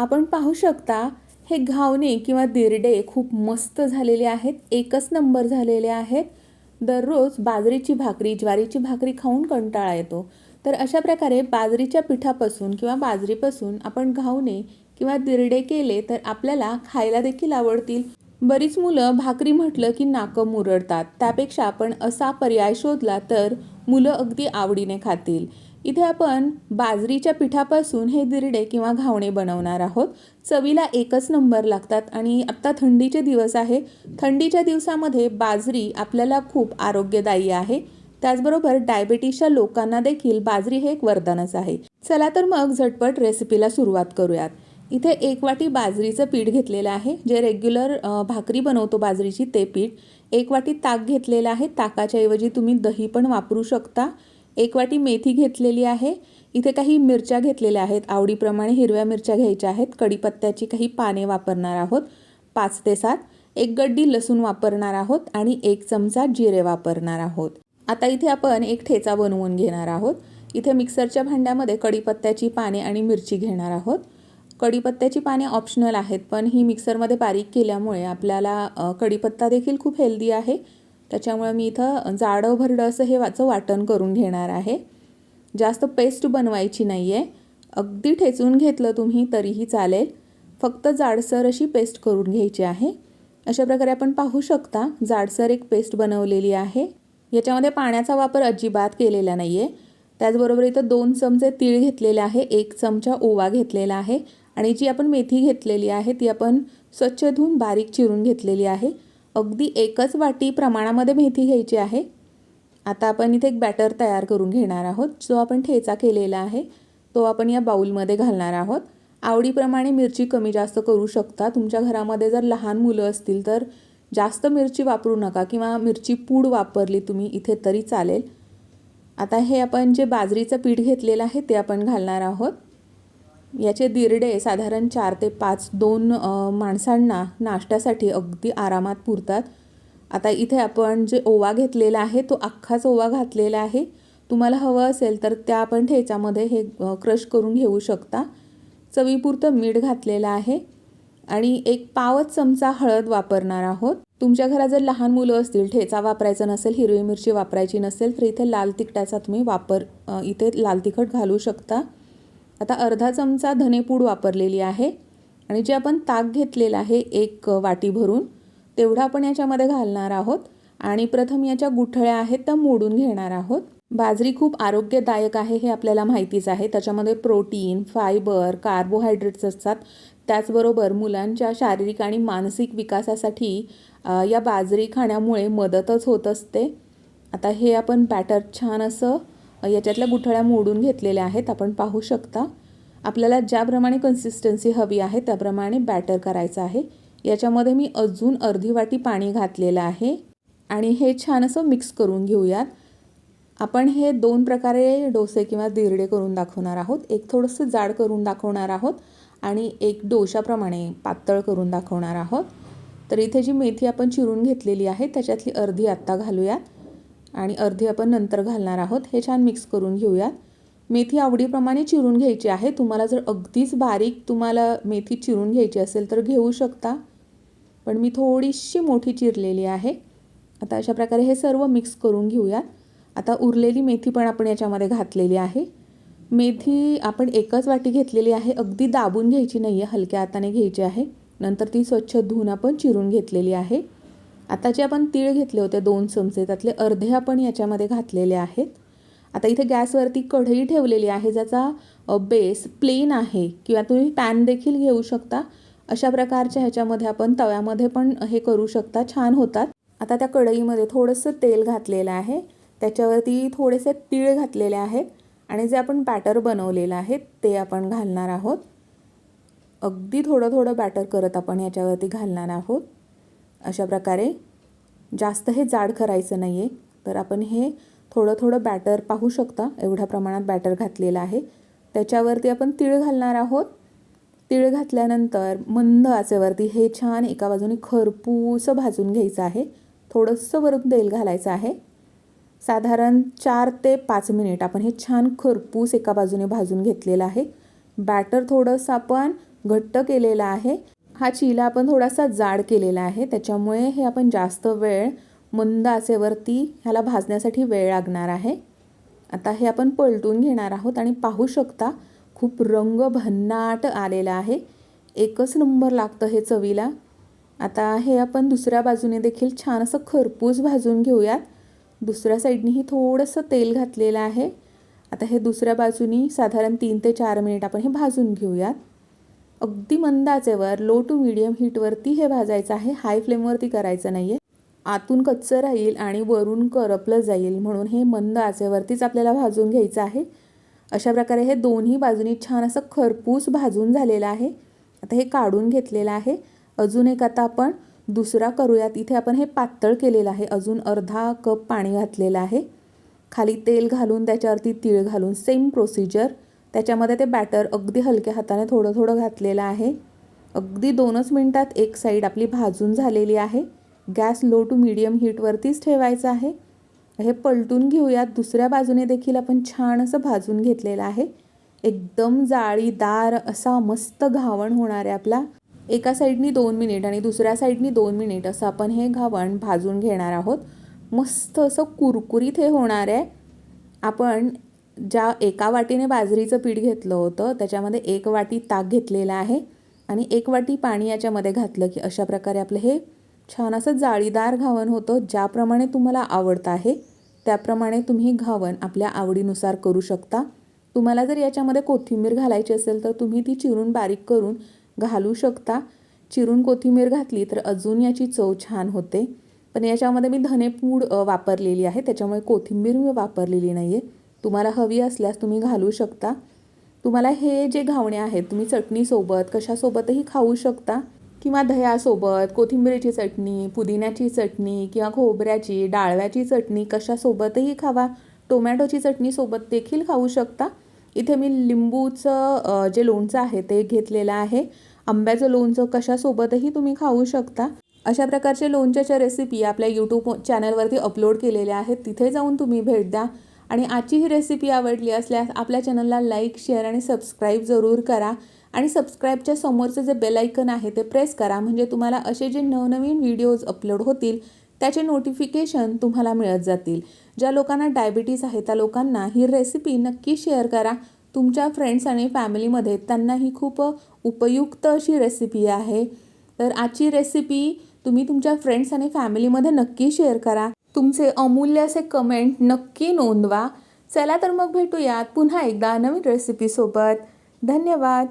आपण पाहू शकता हे घावणे किंवा दिरडे खूप मस्त झालेले आहेत एकच नंबर झालेले आहेत. दररोज बाजरीची भाकरी ज्वारीची भाकरी खाऊन कंटाळा येतो. तर अशा प्रकारे बाजरीच्या पिठापासून किंवा बाजरीपासून आपण घावणे किंवा दिरडे केले तर आपल्याला खायला देखील आवडतील. बरीच मुलं भाकरी म्हटलं की नाकं मुरडतात. त्यापेक्षा आपण असा पर्याय शोधला तर मुलं अगदी आवडीने खातील. इथे आपण बाजरीच्या पिठापासून हे दिरडे किंवा घावणे बनवणार आहोत. चवीला एकच नंबर लागतात आणि आत्ता थंडीचे दिवस आहे. थंडीच्या दिवसामध्ये बाजरी आपल्याला खूप आरोग्यदायी आहे. त्याचबरोबर डायबिटीसच्या लोकांना देखील बाजरी हे एक वरदानच आहे. चला तर मग झटपट रेसिपीला सुरुवात करूयात. इथे एक वाटी बाजरीचं पीठ घेतलेलं आहे. जे रेग्युलर भाकरी बनवतो बाजरीची ते पीठ. एक वाटी ताक घेतलेलं आहे. ताकाच्या ऐवजी तुम्ही दही पण वापरू शकता. एक वाटी मेथी घेतलेली आहे. इथे काही मिरच्या घेतलेल्या आहेत. आवडीप्रमाणे हिरव्या मिरच्या घ्यायच्या आहेत. कढीपत्त्याची काही पाने वापरणार आहोत. पाच ते सात. एक गड्डी लसूण वापरणार आहोत आणि एक चमचा जिरे वापरणार आहोत. आता इथे आपण एक ठेचा बनवून घेणार आहोत. इथे मिक्सरच्या भांड्यामध्ये कढीपत्त्याची पाने आणि मिरची घेणार आहोत. कढीपत्त्याची पाने ऑप्शनल आहेत पण ही मिक्सरमध्ये बारीक केल्यामुळे आपल्याला कढीपत्ता देखील खूप हेल्दी आहे. त्याच्यामुळे मी इथं जाडं भरडं असं हे वाचं वाटण करून घेणार आहे. जास्त पेस्ट बनवायची नाही आहे अगदी ठेचून घेतलं तुम्ही तरीही चालेल. फक्त जाडसर अशी पेस्ट करून घ्यायची आहे. अशा प्रकारे आपण पाहू शकता जाडसर एक पेस्ट बनवलेली आहे. याच्यामध्ये पाण्याचा वापर अजिबात केलेला नाही आहे त्याचबरोबर इथं दोन चमचे तीळ घेतलेले आहे एक चमचा ओवा घेतलेला आहे आणि जी आपण मेथी घेतलेली आहे ती आपण स्वच्छ धुवून बारीक चिरून घेतलेली आहे. अगदी एकच वाटी प्रमाणामध्ये मेथी घ्यायची आहे. आता आपण इथे एक बॅटर तयार करून घेणार आहोत. जो आपण ठेचा केलेला आहे तो आपण या बाऊलमध्ये घालणार आहोत. आवडीप्रमाणे मिरची कमी जास्त करू शकता. तुमच्या घरामध्ये जर लहान मुलं असतील तर जास्त मिरची वापरू नका किंवा मिरची पूड वापरली तुम्ही इथे तरी चालेल. आता हे आपण जे बाजरीचं पीठ घेतलेलं आहे ते आपण घालणार आहोत. याचे दिरडे साधारण चार ते पाच दोन माणसांना नाश्त्यासाठी अगदी आरामात पुरतात. आता इथे आपण जे ओवा घेतलेला आहे तो अख्खाच ओवा घातलेला आहे. तुम्हाला हवं असेल तर त्या आपण ठेच्यामध्ये हे क्रश करून घेऊ शकता. चवीपुरतं मीठ घातलेलं आहे आणि एक पावच चमचा हळद वापरणार आहोत. तुमच्या घरात जर लहान मुलं असतील ठेचा वापरायचा नसेल हिरवी मिरची वापरायची नसेल तर इथे लाल तिखटाचा तुम्ही वापर इथे लाल तिखट घालू शकता. आता अर्धा चमचा धनेपूड वापरलेली आहे आणि जे आपण ताक घेतलेलं आहे एक वाटी भरून तेवढं आपण याच्यामध्ये घालणार आहोत आणि प्रथम याच्या गुठळ्या आहेत त्या मोडून घेणार आहोत. बाजरी खूप आरोग्यदायक आहे हे आपल्याला माहितीच आहे. त्याच्यामध्ये प्रोटीन फायबर कार्बोहायड्रेट्स असतात. त्याचबरोबर मुलांच्या शारीरिक आणि मानसिक विकासासाठी या बाजरी खाण्यामुळे मदतच होत असते. आता हे आपण बॅटर छान असं याच्यातल्या गुठळ्या मोडून घेतलेल्या आहेत. आपण पाहू शकता आपल्याला ज्याप्रमाणे कन्सिस्टन्सी हवी आहे त्याप्रमाणे बॅटर करायचं आहे. याच्यामध्ये मी अजून अर्धी वाटी पाणी घातलेलं आहे आणि हे छान असं मिक्स करून घेऊयात. आपण हे दोन प्रकारे डोसे किंवा दिरडे करून दाखवणार आहोत. एक थोडंसं जाड करून दाखवणार आहोत आणि एक डोशाप्रमाणे पातळ करून दाखवणार आहोत. तर इथे जी मेथी आपण चिरून घेतलेली आहे त्याच्यातली अर्धी आत्ता घालूयात. आणि अर्धी आपण नंतर घालणार आहोत. हे छान मिक्स करून घेऊयात. मेथी आवडीप्रमाणे चिरून घ्यायची आहे. तुम्हाला जर अगदीच बारीक तुम्हाला मेथी चिरून घ्यायची असेल तर घेऊ शकता. पण मी थोडीशी मोठी चिरलेली आहे. आता अशा प्रकारे हे सर्व मिक्स करून घेऊयात. आता उरलेली मेथी पण आपण याच्यामध्ये घातलेली आहे. मेथी आपण एकच वाटी घेतलेली आहे. अगदी दाबून घ्यायची नाही आहे हलक्या हाताने घ्यायची आहे. नंतर ती स्वच्छ धुवून आपण चिरून घेतलेली आहे. आता जे आपण तीळ घेतले होते दोन चमचे त्यातले अर्धे आपण याच्यामध्ये घातलेले आहेत. आता इथे गॅसवरती कढई ठेवलेली आहे ज्याचा बेस प्लेन आहे किंवा तुम्ही पॅन देखील घेऊ शकता. अशा प्रकारच्या ह्याच्यामध्ये आपण तव्यामध्ये पण हे करू शकता छान होतात. आता त्या कढईमध्ये थोडंसं तेल घातलेलं आहे. त्याच्यावरती थोडेसे तीळ घातलेले आहेत आणि जे आपण बॅटर बनवलेलं आहे ते आपण घालणार आहोत. अगदी थोडं थोडं बॅटर करत आपण याच्यावरती घालणार आहोत. अशा प्रकारे जास्त हे जाड करायचं नाही आहे तर आपण हे थोडं थोडं बॅटर पाहू शकता. एवढ्या प्रमाणात बॅटर घातलेलं आहे. त्याच्यावरती आपण तीळ घालणार आहोत. तीळ घातल्यानंतर मंद आचेवरती हे छान एका बाजूने खरपूस भाजून घ्यायचं आहे. थोडंसं वरून तेल घालायचं आहे. साधारण चार ते पाच मिनिट आपण हे छान खरपूस एका बाजूने भाजून घेतलेलं आहे. बॅटर थोडंसं आपण घट्ट केलेलं आहे. हा चिला आपण थोडासा जाड केलेला आहे त्याच्यामुळे हे आपण जास्त वेळ मंद आचेवरती ह्याला भाजण्यासाठी वेळ लागणार आहे. आता हे आपण पलटून घेणार आहोत आणि पाहू शकता खूप रंग भन्नाट आलेला आहे. एकच नंबर लागतं हे चवीला. आता हे आपण दुसऱ्या बाजूने देखील छान असं खरपूस भाजून घेऊयात. दुसऱ्या साईडनेही थोडंसं तेल घातलेलं आहे. आता हे दुसऱ्या बाजूनी साधारण तीन ते चार मिनिट आपण हे भाजून घेऊयात. अगदी मंद आचेवर लो टू मिडियम हीटवरती हे भाजायचं आहे. हाय फ्लेमवरती करायचं नाही आहे आतून कच्चं राहील आणि वरून करपलं जाईल म्हणून हे मंद आचेवरतीच आपल्याला भाजून घ्यायचं आहे. अशा प्रकारे हे दोन्ही बाजूनी छान असं खरपूस भाजून झालेलं आहे. आता हे काढून घेतलेलं आहे. अजून एक आता आपण दुसरा करूयात. इथे आपण हे पातळ केलेलं आहे. अजून अर्धा कप पाणी घातलेलं आहे. खाली तेल घालून त्याच्यावरती तीळ घालून सेम प्रोसिजर त्याच्यामध्ये ते बॅटर अगदी हलक्या हाताने थोडं थोडं घातलेलं आहे. अगदी दोनच मिनटात एक साईड आपली भाजून झालेली आहे. गॅस लो टू मिडियम हीटवरतीच ठेवायचं आहे. हे पलटून घेऊयात. दुसऱ्या बाजूने देखील आपण छान असं भाजून घेतलेलं आहे. एकदम जाळीदार असा मस्त घावण होणार आहे आपला. एका साईडनी दोन मिनिट आणि दुसऱ्या साईडनी दोन मिनिट असं आपण हे घावण भाजून घेणार आहोत. मस्त असं कुरकुरीत हे होणार आहे. आपण ज्या एका वाटीने बाजरीचं पीठ घेतलं होतं त्याच्यामध्ये एक वाटी ताक घेतलेला आहे आणि एक वाटी पाणी याच्यामध्ये घातलं की अशा प्रकारे आपलं हे छान असं जाळीदार घावन होतं ज्याप्रमाणे तुम्हाला आवडतं आहे त्याप्रमाणे तुम्ही घावन आपल्या आवडीनुसार करू शकता. तुम्हाला जर याच्यामध्ये कोथिंबीर घालायची असेल तर तुम्ही ती चिरून बारीक करून घालू शकता. चिरून कोथिंबीर घातली तर अजून याची चव छान होते. पण याच्यामध्ये मी धनेपूड वापरलेली आहे त्याच्यामुळे कोथिंबीर मी वापरलेली नाही आहे तुम्हाला हवी असल्यास तुम्ही घालू शकता. तुम्हाला हे जे घावणे आहेत तुम्ही चटणीसोबत कशासोबतही खाऊ शकता. किंवा दह्यासोबत कोथिंबीरीची चटणी पुदिन्याची चटणी किंवा खोबऱ्याची डाळव्याची चटणी कशासोबतही खावा. टोमॅटोची चटणीसोबत देखील खाऊ शकता. इथे मी लिंबूचं जे लोणचं आहे ते घेतलेलं आहे. आंब्याचं लोणचं कशासोबतही तुम्ही खाऊ शकता. अशा प्रकारचे लोणच्याच्या रेसिपी आपल्या यूट्यूब चॅनलवरती अपलोड केलेल्या आहेत. तिथे जाऊन तुम्ही भेट द्या. आणि आजची ही रेसिपी आवडली असल्यास आपल्या चॅनलला लाईक शेअर आणि सबस्क्राईब जरूर करा. आणि सबस्क्राईबच्या समोरचं जे बेलायकन आहे ते प्रेस करा. म्हणजे तुम्हाला असे जे नवनवीन व्हिडिओज अपलोड होतील त्याचे नोटिफिकेशन तुम्हाला मिळत जातील. ज्या लोकांना डायबिटीज आहे त्या लोकांना ही रेसिपी नक्की शेअर करा. तुमच्या फ्रेंड्स आणि फॅमिलीमध्ये त्यांना ही खूप उपयुक्त अशी रेसिपी आहे. तर आजची रेसिपी तुम्ही तुमच्या फ्रेंड्स आणि फॅमिलीमध्ये नक्की शेअर करा. तुमचे अमूल्य असे कमेंट नक्की नोंदवा. चला तर मग भेटूयात पुन्हा एकदा नवीन रेसिपीसोबत धन्यवाद.